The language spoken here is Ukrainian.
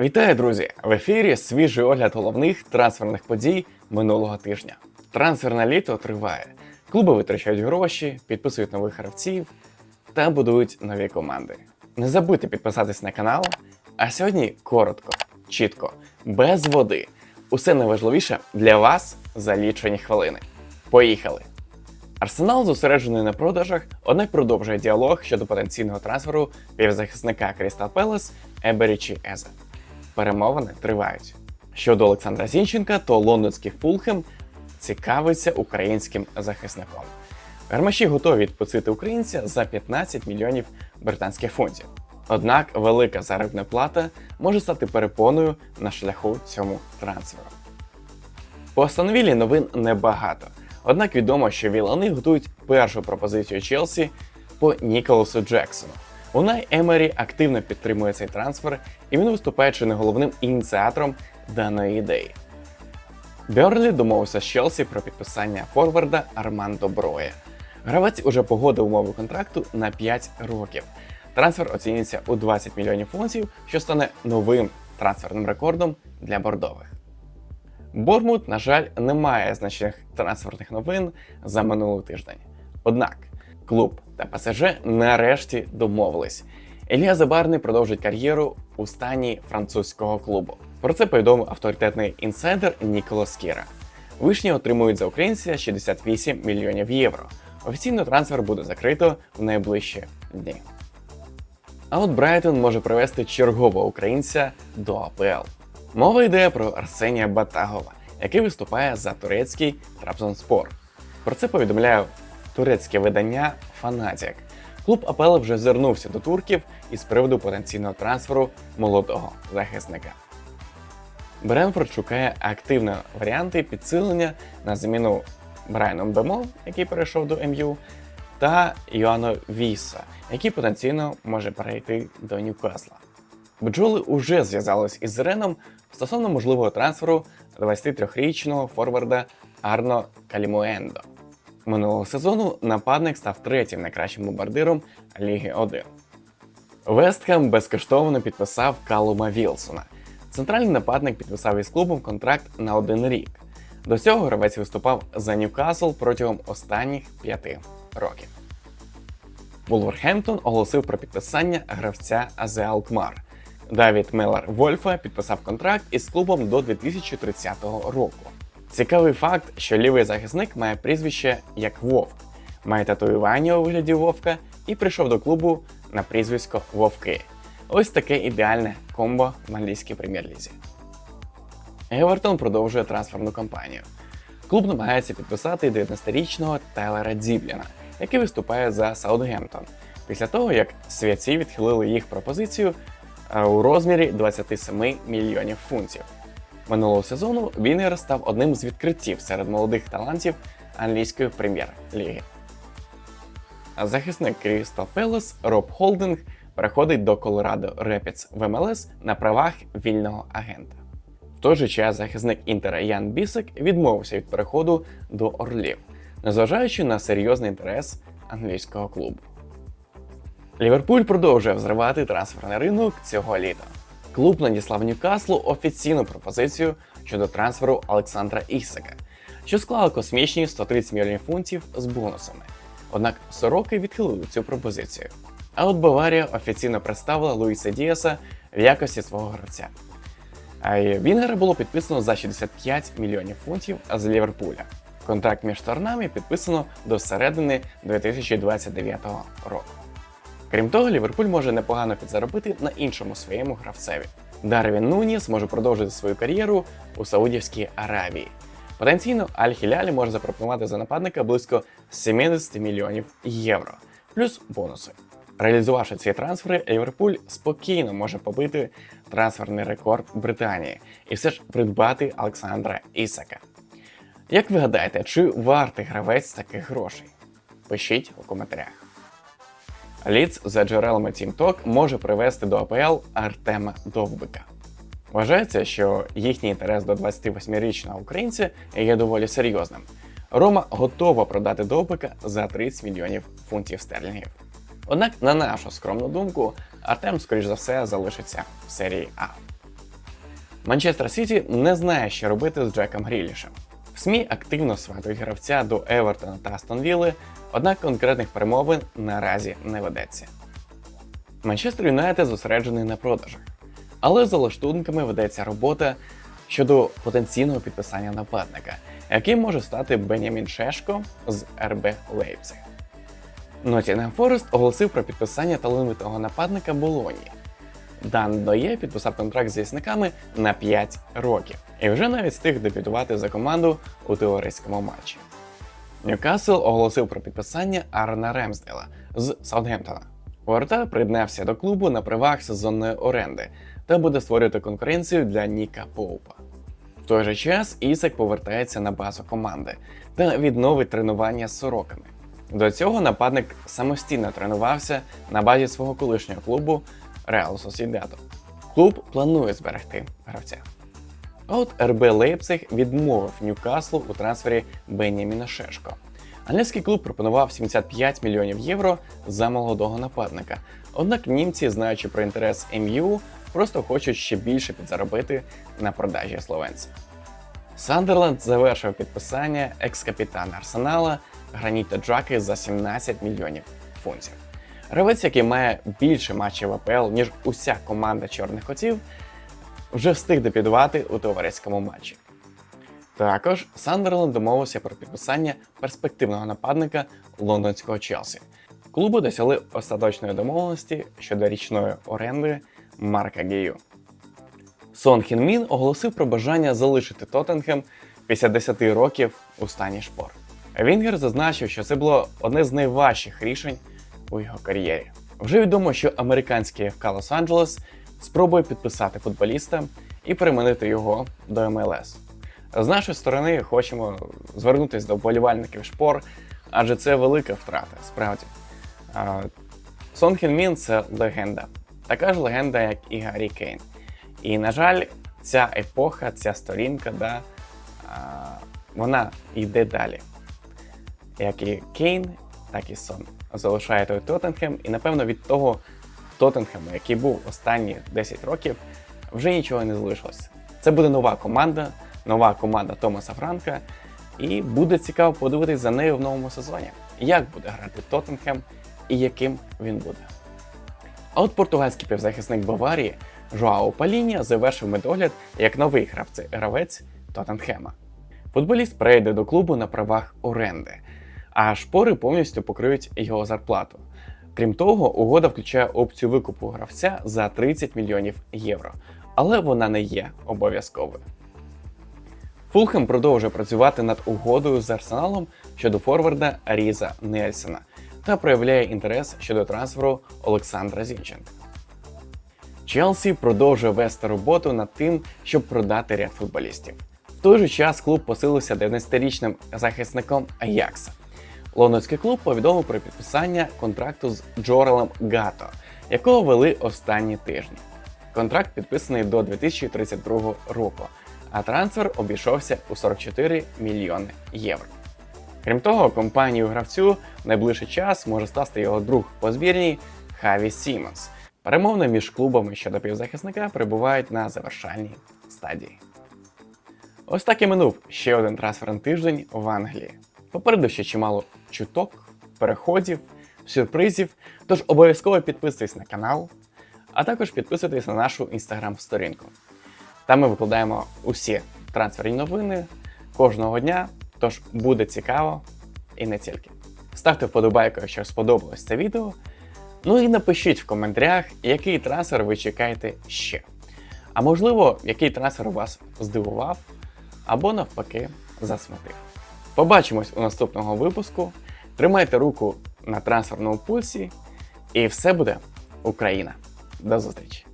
Вітаю, друзі! В ефірі свіжий огляд головних трансферних подій минулого тижня. Трансферне літо триває. Клуби витрачають гроші, підписують нових гравців та будують нові команди. Не забудьте підписатись на канал. А сьогодні коротко, чітко, без води. Усе найважливіше для вас за лічені хвилини. Поїхали! Арсенал зосереджений на продажах, однак продовжує діалог щодо потенційного трансферу півзахисника Крістал Пелес Еберічі Езе. Перемовини тривають. Щодо Олександра Зінченка, то лондонський Фулхем цікавиться українським захисником. Гармаші готові відпустити українця за 15 мільйонів британських фунтів. Однак велика заробітна плата може стати перепоною на шляху цьому трансферу. По Астонвілі новин небагато. Однак відомо, що Вілани готують першу пропозицію Челсі по Ніколасу Джексону. Унай Емері активно підтримує цей трансфер, і він виступає чи не головним ініціатором даної ідеї. Берлі домовився з Челсі про підписання форварда Армандо Броя. Гравець уже погодив умови контракту на 5 років. Трансфер оцінюється у 20 мільйонів фунтів, що стане новим трансферним рекордом для бордових. Бормут, на жаль, не має значних трансферних новин за минулий тиждень. Однак клуб та ПСЖ нарешті домовились. Ілля Забарний продовжить кар'єру у стані французького клубу. Про це повідомив авторитетний інсайдер Ніколас Кіра. Вишні отримують за українця 68 мільйонів євро. Офіційно трансфер буде закрито в найближчі дні. А от Брайтон може привести чергового українця до АПЛ. Мова йде про Арсенія Батагова, який виступає за турецький Трабзонспор. Про це повідомляє турецьке видання Фанатік. Клуб АПЛ вже звернувся до турків із приводу потенційного трансферу молодого захисника. Бренфорд шукає активні варіанти підсилення на заміну Брайаном Бемо, який перейшов до МЮ, та Йоанно Віса, який потенційно може перейти до Ньюкасла. Бджоли уже зв'язались із Реном стосовно можливого трансферу 23-річного форварда Арно Калімуендо. Минулого сезону нападник став третім найкращим бомбардиром Ліги 1. Вестхем безкоштовно підписав Калума Вілсона. Центральний нападник підписав із клубом контракт на один рік. До цього гравець виступав за Ньюкасл протягом останніх п'яти років. Вулверхемптон оголосив про підписання гравця Азе Алкмар. Давід Меллер Вольфа підписав контракт із клубом до 2030 року. Цікавий факт, що лівий захисник має прізвище як Вовк, має татуювання у вигляді Вовка і прийшов до клубу на прізвисько Вовки. Ось таке ідеальне комбо в англійській прем'єр-лізі. Евертон продовжує трансферну кампанію. Клуб намагається підписати 19-річного Тайлера Дзібліна, який виступає за Саутгемптон, після того як святці відхилили їх пропозицію е, у розмірі 27 мільйонів фунтів. Минулого сезону Вінер став одним з відкриттів серед молодих талантів англійської прем'єр-ліги. Захисник Крістал Пелес Роб Холдинг переходить до Колорадо Репіц в МЛС на правах вільного агента. В той же час захисник Інтера Ян Бісек відмовився від переходу до Орлів, незважаючи на серйозний інтерес англійського клубу. Ліверпуль продовжує взривати трансферний ринок цього літа. Клуб надіслав Ньюкаслу офіційну пропозицію щодо трансферу Олександра Ісака, що склала космічні 130 мільйонів фунтів з бонусами. Однак сороки відхилили цю пропозицію. А от Баварія офіційно представила Луїса Діаса в якості свого гравця. Вінгера було підписано за 65 мільйонів фунтів з Ліверпуля. Контракт між сторонами підписано до середини 2029 року. Крім того, Ліверпуль може непогано підзаробити на іншому своєму гравцеві. Дарвін Нуніс може продовжити свою кар'єру у Саудівській Аравії. Потенційно Аль-Хілялі може запропонувати за нападника близько 70 мільйонів євро, плюс бонуси. Реалізувавши ці трансфери, Ліверпуль спокійно може побити трансферний рекорд Британії і все ж придбати Олександра Ісака. Як ви гадаєте, чи вартий гравець таких грошей? Пишіть у коментарях. Ліц за джерелами TeamTalk може привести до АПЛ Артема Довбика. Вважається, що їхній інтерес до 28-річного українця є доволі серйозним. Рома готова продати Довбика за 30 мільйонів фунтів стерлінгів. Однак, на нашу скромну думку, Артем, скоріш за все, залишиться в серії А. Манчестер Сіті не знає, що робити з Джеком Грілішем. В СМІ активно сватують гравця до Евертона та Астон Вілли, однак конкретних перемовин наразі не ведеться. Манчестер Юнайтед зосереджений на продажах, але за лаштунками ведеться робота щодо потенційного підписання нападника, яким може стати Бенямін Шешко з РБ Лейпциг. Ноттінгем Форест оголосив про підписання талановитого нападника Болоні. Дан Дое підписав контракт з ясниками на 5 років і вже навіть встиг дебютувати за команду у товариському матчі. Ньюкасл оголосив про підписання Арна Ремсдела з Саутгемптона. Воротар приєднався до клубу на правах сезонної оренди та буде створювати конкуренцію для Ніка Поупа. В той же час Ісак повертається на базу команди та відновить тренування з сороками. До цього нападник самостійно тренувався на базі свого колишнього клубу Реал Сосідато. Клуб планує зберегти гравця. А от РБ Лейпциг відмовив Ньюкаслу у трансфері Беняміна Шешко. Англійський клуб пропонував 75 мільйонів євро за молодого нападника. Однак німці, знаючи про інтерес МЮ, просто хочуть ще більше підзаробити на продажі словенця. Сандерленд завершив підписання екс-капітана Арсенала Граніта Джаки за 17 мільйонів фунтів. Гравець, який має більше матчів АПЛ, ніж уся команда чорних котів, вже встиг дебютувати у товариському матчі. Також Сандерленд домовився про підписання перспективного нападника лондонського Челсі. Клуби досягли остаточної домовленості щодо річної оренди Марка Гею. Сон Хін Мін оголосив про бажання залишити Тоттенхем після 10 років у стані шпор. Вінгер зазначив, що це було одне з найважчих рішень у його кар'єрі. Вже відомо, що американський ФК Лос-Анджелес спробує підписати футболіста і переманити його до МЛС. З нашої сторони хочемо звернутися до вболівальників шпор, адже це велика втрата, справді. Сон Хін Мін це легенда, така ж легенда, як і Гаррі Кейн. І, на жаль, ця епоха, ця сторінка, да, вона йде далі. Як і Кейн, так і Сон залишає той Тоттенхем, і напевно від того Тоттенхему, який був останні 10 років, вже нічого не залишилося. Це буде нова команда, нова команда Томаса Франка, і буде цікаво подивитись за нею в новому сезоні. Як буде грати Тоттенхем і яким він буде. А от португальський півзахисник Баварії Жоао Палінія завершив медогляд як новий гравець, гравець Тоттенхема. Футболіст прийде до клубу на правах оренди, а шпори повністю покриють його зарплату. Крім того, угода включає опцію викупу гравця за 30 мільйонів євро, але вона не є обов'язковою. Фулхем продовжує працювати над угодою з Арсеналом щодо форварда Різа Нельсона та проявляє інтерес щодо трансферу Олександра Зінченка. Челсі продовжує вести роботу над тим, щоб продати ряд футболістів. В той же час клуб посилився 19-річним захисником Аякса. Лондонський клуб повідомив про підписання контракту з Джорелем Гато, якого вели останні тижні. Контракт підписаний до 2032 року, а трансфер обійшовся у 44 мільйони євро. Крім того, компанію гравцю в найближчий час може стати його друг по збірній Хаві Сімонс. Перемовини між клубами щодо півзахисника перебувають на завершальній стадії. Ось так і минув ще один трансферний тиждень в Англії. Попереду ще чимало чуток, переходів, сюрпризів. Тож обов'язково підписуйтесь на канал, а також підписуйтесь на нашу інстаграм-сторінку. Там ми викладаємо усі трансферні новини кожного дня, тож буде цікаво і не тільки. Ставте вподобайку, якщо сподобалось це відео. Ну і напишіть в коментарях, який трансфер ви чекаєте ще. А можливо, який трансфер вас здивував або навпаки засмутив. Побачимось у наступного випуску. Тримайте руку на трансферному пульсі, і все буде Україна. До зустрічі!